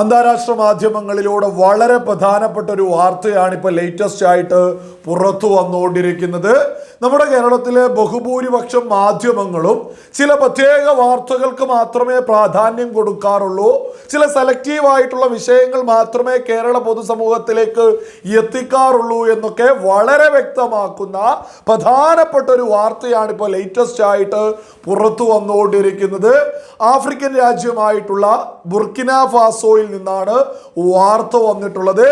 അന്താരാഷ്ട്ര മാധ്യമങ്ങളിലൂടെ വളരെ പ്രധാനപ്പെട്ട ഒരു വാർത്തയാണ് ഇപ്പോൾ ലേറ്റസ്റ്റ് ആയിട്ട് പുറത്തു വന്നുകൊണ്ടിരിക്കുന്നത്. നമ്മുടെ കേരളത്തിലെ ബഹുഭൂരിപക്ഷം മാധ്യമങ്ങളും ചില പ്രത്യേക വാർത്തകൾക്ക് മാത്രമേ പ്രാധാന്യം കൊടുക്കാറുള്ളൂ. ചില സെലക്റ്റീവ് ആയിട്ടുള്ള വിഷയങ്ങൾ മാത്രമേ കേരള പൊതുസമൂഹത്തിലേക്ക് എത്തിക്കാറുള്ളൂ എന്നൊക്കെ വളരെ വ്യക്തമാക്കുന്ന പ്രധാനപ്പെട്ട ഒരു വാർത്തയാണ് ഇപ്പോൾ ലേറ്റസ്റ്റ് ആയിട്ട് പുറത്തു വന്നുകൊണ്ടിരിക്കുന്നത്. ആഫ്രിക്കൻ രാജ്യമായിട്ടുള്ള ബുർക്കിന ഫാസോയിൽ നിന്നാണ് വാർത്ത വന്നിട്ടുള്ളത്.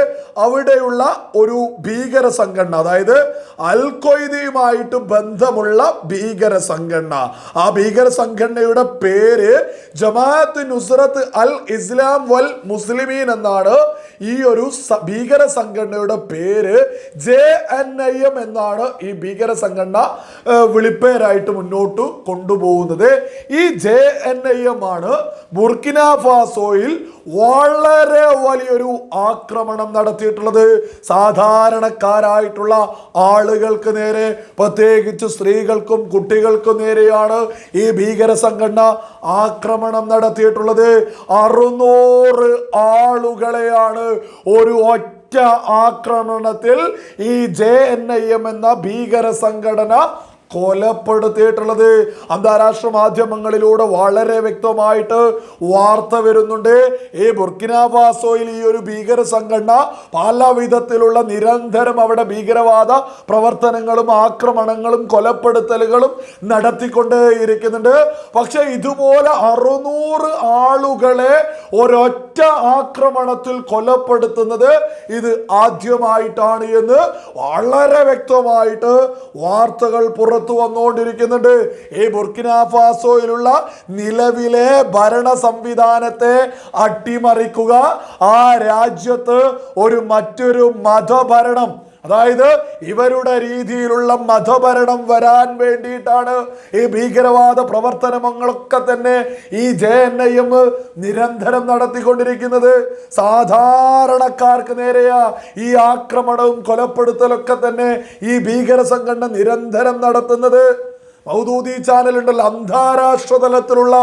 അവിടെയുള്ള ഒരു ഭീകര സംഘടന അതായത് അൽ ബന്ധമുള്ള ഭീകര സംഘടന. ആ ഭീകര സംഘടനയുടെ പേര് ജമാഅത്ത് നുസ്രത്ത് അൽ ഇസ്ലാം വൽ മുസ്ലിമീൻ എന്നാണ്. ഈ ഒരു ഭീകര സംഘടനയുടെ പേര് ജെ എൻ ഐ എം എന്നാണ് ഈ ഭീകര സംഘടന വിളിപ്പേരായിട്ട് മുന്നോട്ട് കൊണ്ടുപോകുന്നത്. ഈ ജെ എൻ ഐ എം ആണ് ബുർക്കിന ഫാസോയിൽ വളരെ വലിയൊരു ആക്രമണം നടത്തിയിട്ടുള്ളത്. സാധാരണക്കാരായിട്ടുള്ള ആളുകൾക്ക് നേരെ പ്രത്യേകിച്ച് സ്ത്രീകൾക്കും കുട്ടികൾക്കും നേരെയാണ് ഈ ഭീകര സംഘടന ആക്രമണം നടത്തിയിട്ടുള്ളത്. അറുന്നൂറ് ആളുകളെയാണ് ഒരു ഒറ്റ ആക്രമണത്തിൽ ഈ ജെ എൻ ഐ എം എന്ന ഭീകര സംഘടന കൊലപ്പെടുത്തിയിട്ടുള്ളത് അന്താരാഷ്ട്ര മാധ്യമങ്ങളിലൂടെ വളരെ വ്യക്തമായിട്ട് വാർത്ത വരുന്നുണ്ട്. ഈ ബുർക്കിനാഫാസോയിൽ ഈ ഒരു ഭീകര സംഘടന പല വിധത്തിലുള്ള നിരന്തരം അവിടെ ഭീകരവാദ പ്രവർത്തനങ്ങളും ആക്രമണങ്ങളും കൊലപ്പെടുത്തലുകളും നടത്തിക്കൊണ്ട് ഇരിക്കുന്നുണ്ട്. പക്ഷെ ഇതുപോലെ അറുന്നൂറ് ആളുകളെ ഒരൊറ്റ ആക്രമണത്തിൽ കൊലപ്പെടുത്തുന്നത് ഇത് ആദ്യമായിട്ടാണ് എന്ന് വളരെ വ്യക്തമായിട്ട് വാർത്തകൾ പുറത്തു വന്നുകൊണ്ടിരിക്കുന്നുണ്ട്. ഈ ബുർക്കിനാഫാസോയിലുള്ള നിലവിലെ ഭരണ സംവിധാനത്തെ അട്ടിമറിക്കുക. ആ രാജ്യത്ത് ഒരു മറ്റൊരു മതഭരണം അതായത് ഇവരുടെ രീതിയിലുള്ള മതഭരണം വരാൻ വേണ്ടിയിട്ടാണ് ഈ ഭീകരവാദ പ്രവർത്തനങ്ങളൊക്കെ തന്നെ ഈ ജെ എൻ ഐ എം നിരന്തരം നടത്തിക്കൊണ്ടിരിക്കുന്നത്. സാധാരണക്കാർക്ക് നേരെയാ ഈ ആക്രമണവും കൊലപ്പെടുത്തലൊക്കെ തന്നെ ഈ ഭീകര സംഘടന നിരന്തരം നടത്തുന്നത്. മൗദൂദി ചാനൽ ഉണ്ടല്ലോ അന്താരാഷ്ട്ര തലത്തിലുള്ള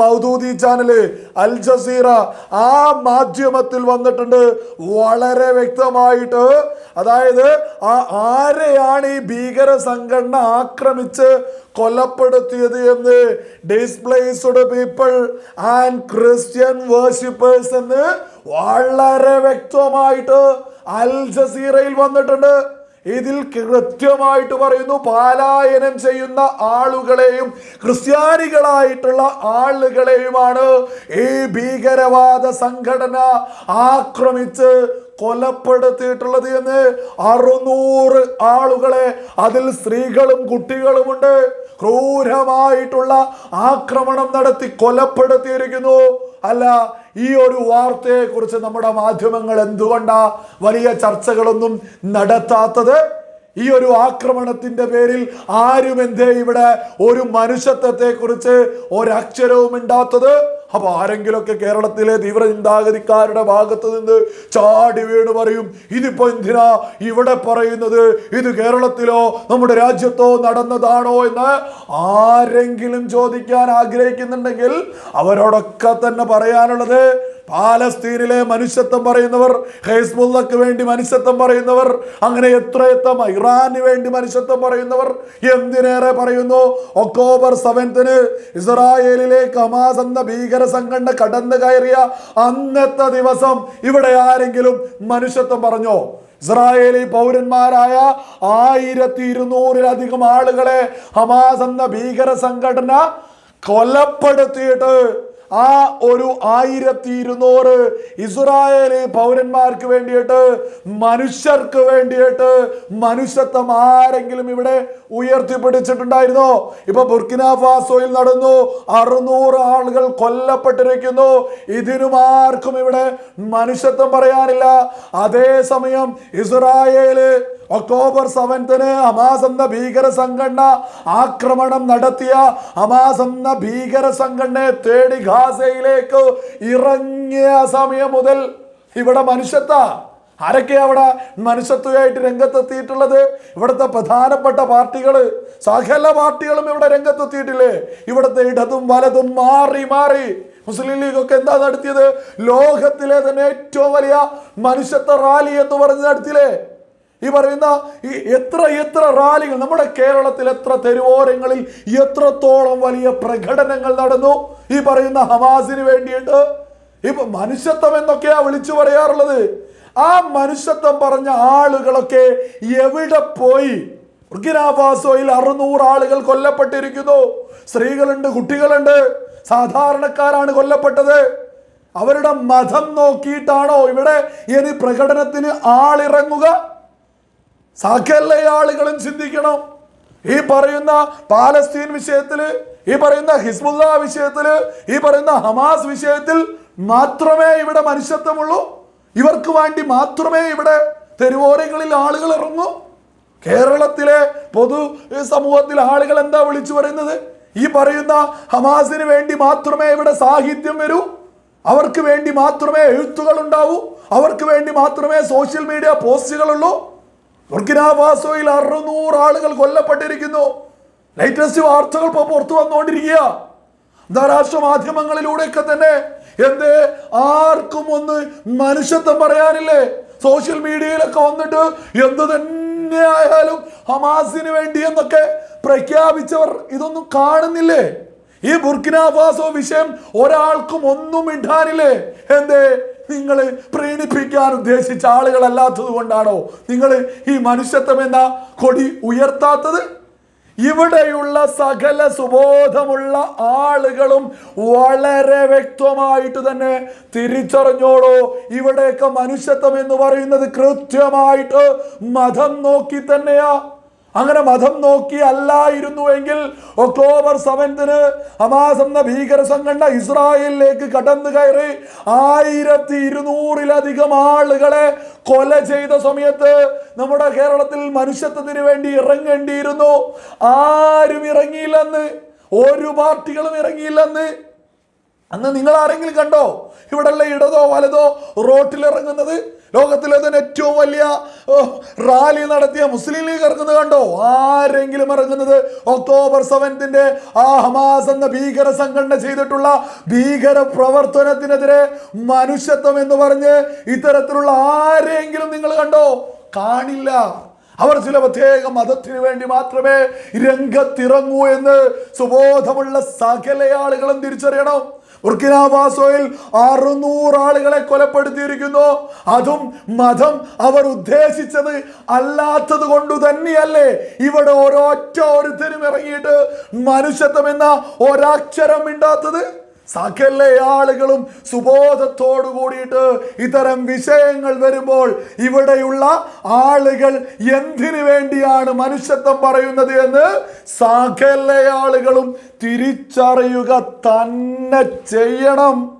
മൗദൂദി ചാനൽ അൽ ജസീറ. ആ മാധ്യമത്തിൽ വന്നിട്ടുണ്ട് വളരെ വ്യക്തമായിട്ട്. അതായത് ആ ആരെയാണ് ഈ ഭീകര സംഘടന ആക്രമിച്ച് കൊലപ്പെടുത്തിയത് എന്ന് displaced people and Christian worshippers എന്ന് വളരെ വ്യക്തമായിട്ട് അൽ ജസീറയിൽ വന്നിട്ടുണ്ട്. ഇതിൽ കൃത്യമായിട്ട് പറയുന്നു പാലായനം ചെയ്യുന്ന ആളുകളെയും ക്രിസ്ത്യാനികളായിട്ടുള്ള ആളുകളെയുമാണ് ഈ ഭീകരവാദ സംഘടന ആക്രമിച്ച് കൊലപ്പെടുത്തിയിട്ടുള്ളത് എന്ന് അറുന്നൂറ് ആളുകളെ അതിൽ സ്ത്രീകളും കുട്ടികളുമുണ്ട്. ക്രൂരമായിട്ടുള്ള ആക്രമണം നടത്തി കൊലപ്പെടുത്തിയിരിക്കുന്നു. അല്ല ഈ ഒരു വാർത്തയെക്കുറിച്ച് നമ്മുടെ മാധ്യമങ്ങൾ എന്തുകൊണ്ടാ വലിയ ചർച്ചകളൊന്നും നടത്താത്തത്? ഈ ഒരു ആക്രമണത്തിന്റെ പേരിൽ ആരും എന്തേ ഇവിടെ ഒരു മനുഷ്യത്വത്തെക്കുറിച്ച് ഒരക്ഷരവും ഇണ്ടാത്തത് അപ്പൊ ആരെങ്കിലൊക്കെ കേരളത്തിലെ തീവ്ര ചിന്താഗതിക്കാരുടെ ഭാഗത്ത് നിന്ന് ചാടി വീണ് പറയും ഇതിപ്പോൾ എന്തിനാ ഇവിടെ പറയുന്നത്? ഇത് കേരളത്തിലോ നമ്മുടെ രാജ്യത്തോ നടന്നതാണോ? എന്ന് ആരെങ്കിലും ചോദിക്കാൻ ആഗ്രഹിക്കുന്നുണ്ടെങ്കിൽ അവരോടൊക്കെ തന്നെ പറയാനുള്ളത് പാലസ്തീനിലെ മനുഷ്യത്വം പറയുന്നവർ ഹെസ്ബുള്ളക്ക് വേണ്ടി മനുഷ്യത്വം പറയുന്നവർ അങ്ങനെ എത്രയെത്ര ഇറാന് വേണ്ടി മനുഷ്യത്വം പറയുന്നവർ എന്തിനേറെ പറയുന്നു? ഒക്ടോബർ സെവൻത്തിന് ഇസ്രായേലിലെ ഹമാസ് എന്ന ഭീകര സംഘടന കടന്നു കയറിയ അന്നത്തെ ദിവസം ഇവിടെ ആരെങ്കിലും മനുഷ്യത്വം പറഞ്ഞോ? ഇസ്രായേലി പൗരന്മാരായ ആയിരത്തി ഇരുന്നൂറിലധികം ആളുകളെ ഹമാസ് എന്ന ഭീകര സംഘടന കൊലപ്പെടുത്തിയിട്ട് ആ ഒരു ആയിരത്തി ഇരുന്നൂറ് ഇസ്രായേലി പൗരന്മാർക്ക് വേണ്ടിയിട്ട് മനുഷ്യർക്ക് വേണ്ടിയിട്ട് മനുഷ്യത്വം ആരെങ്കിലും ഇവിടെ ഉയർത്തിപ്പിടിച്ചിട്ടുണ്ടായിരുന്നോ? ഇപ്പൊ ബുർക്കിനാഫാസോയിൽ നടന്നു അറുന്നൂറ് ആളുകൾ കൊല്ലപ്പെട്ടിരിക്കുന്നു. ഇതിനും ആർക്കും ഇവിടെ മനുഷ്യത്വം പറയാനില്ല. അതേസമയം ഇസ്രായേൽ ഒക്ടോബർ സെവൻത്തിന് ഹമാസ് എന്ന ഭീകര സംഘടന ആക്രമണം നടത്തിയ ഹമാസ് എന്ന ഭീകര സംഘടനയെ തേടി ഗാസയിലേക്ക് ഇറങ്ങിയ സമയം മുതൽ ഇവിടെ മനുഷ്യത്ത ആരൊക്കെ അവിടെ മനുഷ്യത്വമായിട്ട് രംഗത്തെത്തിയിട്ടുള്ളത്? ഇവിടുത്തെ പ്രധാനപ്പെട്ട പാർട്ടികൾ സകല പാർട്ടികളും ഇവിടെ രംഗത്തെത്തിയിട്ടില്ലേ? ഇവിടുത്തെ ഇടതും വലതും മാറി മാറി. മുസ്ലിം ലീഗ് ഒക്കെ എന്താ നടത്തിയത്? ലോകത്തിലെ തന്നെ ഏറ്റവും വലിയ മനുഷ്യത്വ റാലി എന്ന് പറഞ്ഞ് നടത്തിയില്ലേ? ഈ പറയുന്ന ഈ എത്ര എത്ര റാലികൾ നമ്മുടെ കേരളത്തിൽ എത്ര തെരുവോരങ്ങളിൽ എത്രത്തോളം വലിയ പ്രകടനങ്ങൾ നടന്നു? ഈ പറയുന്ന ഹമാസിന് വേണ്ടിയിട്ട്. ഇപ്പൊ മനുഷ്യത്വം എന്നൊക്കെയാ വിളിച്ചു പറയാറുള്ളത്. ആ മനുഷ്യത്വം പറഞ്ഞ ആളുകളൊക്കെ എവിടെ പോയി? ബുർക്കിനാഫാസോയിൽ അറുന്നൂറ് ആളുകൾ കൊല്ലപ്പെട്ടിരിക്കുന്നു. സ്ത്രീകളുണ്ട് കുട്ടികളുണ്ട്. സാധാരണക്കാരാണ് കൊല്ലപ്പെട്ടത്. അവരുടെ മതം നോക്കിയിട്ടാണോ ഇവിടെ ഇനി പ്രകടനത്തിന് ആളിറങ്ങുക? സകല ആളുകളും ചിന്തിക്കണം. ഈ പറയുന്ന പാലസ്തീൻ വിഷയത്തിൽ ഈ പറയുന്ന ഹിസ്ബുല്ല വിഷയത്തിൽ ഈ പറയുന്ന ഹമാസ് വിഷയത്തിൽ മാത്രമേ ഇവിടെ മനുഷ്യത്വമുള്ളൂ. ഇവർക്ക് വേണ്ടി മാത്രമേ ഇവിടെ തെരുവോരങ്ങളിൽ ആളുകൾ ഇറങ്ങൂ. കേരളത്തിലെ പൊതു സമൂഹത്തിൽ ആളുകൾ എന്താ വിളിച്ചു പറയുന്നത്? ഈ പറയുന്ന ഹമാസിന് വേണ്ടി മാത്രമേ ഇവിടെ സാഹിത്യം വരൂ. അവർക്ക് വേണ്ടി മാത്രമേ എഴുത്തുകൾ ഉണ്ടാവൂ. അവർക്ക് വേണ്ടി മാത്രമേ സോഷ്യൽ മീഡിയ പോസ്റ്റുകളുള്ളൂ. ബുർക്കിനാഫാസോയിൽ അറുന്നൂറ് ആളുകൾ കൊല്ലപ്പെട്ടിരിക്കുന്നു. ലേറ്റസ്റ്റ് വാർത്തകൾ ഇപ്പോൾ പുറത്തു വന്നുകൊണ്ടിരിക്കുക. അന്താരാഷ്ട്ര മാധ്യമങ്ങളിലൂടെയൊക്കെ തന്നെ എന്ത്? ആർക്കും ഒന്ന് മനുഷ്യത്വം പറയാനില്ലേ? സോഷ്യൽ മീഡിയയിലൊക്കെ വന്നിട്ട് എന്ത് തന്നെ ആയാലും ഹമാസിന് വേണ്ടി എന്നൊക്കെ പ്രഖ്യാപിച്ചവർ ഇതൊന്നും കാണുന്നില്ലേ? ഈ ബുർക്കിനാഫാസോ വിഷയം ഒരാൾക്കും ഒന്നും ഇണ്ടാനില്ലേ എന്തേ? നിങ്ങൾ പ്രീണിപ്പിക്കാൻ ഉദ്ദേശിച്ച ആളുകളല്ലാത്തത് കൊണ്ടാണോ നിങ്ങൾ ഈ മനുഷ്യത്വം എന്ന കൊടി ഉയർത്താത്തത്? ഇവിടെയുള്ള സകല സുബോധമുള്ള ആളുകളും വളരെ വ്യക്തമായിട്ട് തന്നെ തിരിച്ചറിഞ്ഞോളൂ. ഇവിടെയൊക്കെ മനുഷ്യത്വം എന്ന് പറയുന്നത് കൃത്യമായിട്ട് മതം നോക്കി തന്നെയാ. അങ്ങനെ മതം നോക്കി അല്ലായിരുന്നുവെങ്കിൽ ഒക്ടോബർ സെവൻത്തിന് ഹമാസ് എന്ന ഭീകര സംഘടന ഇസ്രായേലിലേക്ക് കടന്നു കയറി ആയിരത്തി ഇരുന്നൂറിലധികം ആളുകളെ കൊല ചെയ്ത സമയത്ത് നമ്മുടെ കേരളത്തിൽ മനുഷ്യത്വത്തിന് വേണ്ടി ഇറങ്ങേണ്ടിയിരുന്നു. ആരും ഇറങ്ങിയില്ലെന്ന് ഒരു പാർട്ടികളും ഇറങ്ങിയില്ലെന്ന്. അന്ന് നിങ്ങൾ ആരെങ്കിലും കണ്ടോ? ഇവിടെയുള്ള ഇടതോ വലതോ റോട്ടിൽ ഇറങ്ങുന്നത് ലോകത്തിലെ തന്നെ ഏറ്റവും വലിയ റാലി നടത്തിയ മുസ്ലിം ലീഗ് ഇറങ്ങുന്നത് കണ്ടോ? ആരെങ്കിലും ഇറങ്ങുന്നത്? ഒക്ടോബർ സെവൻത്തിന്റെ ആ ഹമാസ് എന്ന ഭീകര സംഘടന ചെയ്തിട്ടുള്ള ഭീകര പ്രവർത്തനത്തിനെതിരെ മനുഷ്യത്വം എന്ന് പറഞ്ഞ് ഇത്തരത്തിലുള്ള ആരെങ്കിലും നിങ്ങൾ കണ്ടോ? കാണില്ല. അവർ ചില പ്രത്യേക മതത്തിന് വേണ്ടി മാത്രമേ രംഗത്തിറങ്ങൂ എന്ന് സുബോധമുള്ള സകല ആളുകളും തിരിച്ചറിയണം. ബുർക്കിനാഫാസോയിൽ അറുന്നൂറ് ആളുകളെ കൊലപ്പെടുത്തിയിരിക്കുന്നു. അതും മതം അവർ ഉദ്ദേശിച്ചത് അല്ലാത്തത് കൊണ്ട് തന്നെയല്ലേ. ഇവിടെ ഒരൊറ്റ ഒരുത്തരും ഇറങ്ങിയിട്ട് മനുഷ്യത്വം എന്ന ഒരാക്ഷരം മിണ്ടാത്തത്? സകല ആളുകളും സുബോധത്തോടു കൂടിയിട്ട് ഇത്തരം വിഷയങ്ങൾ വരുമ്പോൾ ഇവിടെയുള്ള ആളുകൾ എന്തിനു വേണ്ടിയാണ് മനുഷ്യത്വം പറയുന്നത് എന്ന് സകല ആളുകളും തിരിച്ചറിയുക തന്നെ ചെയ്യണം.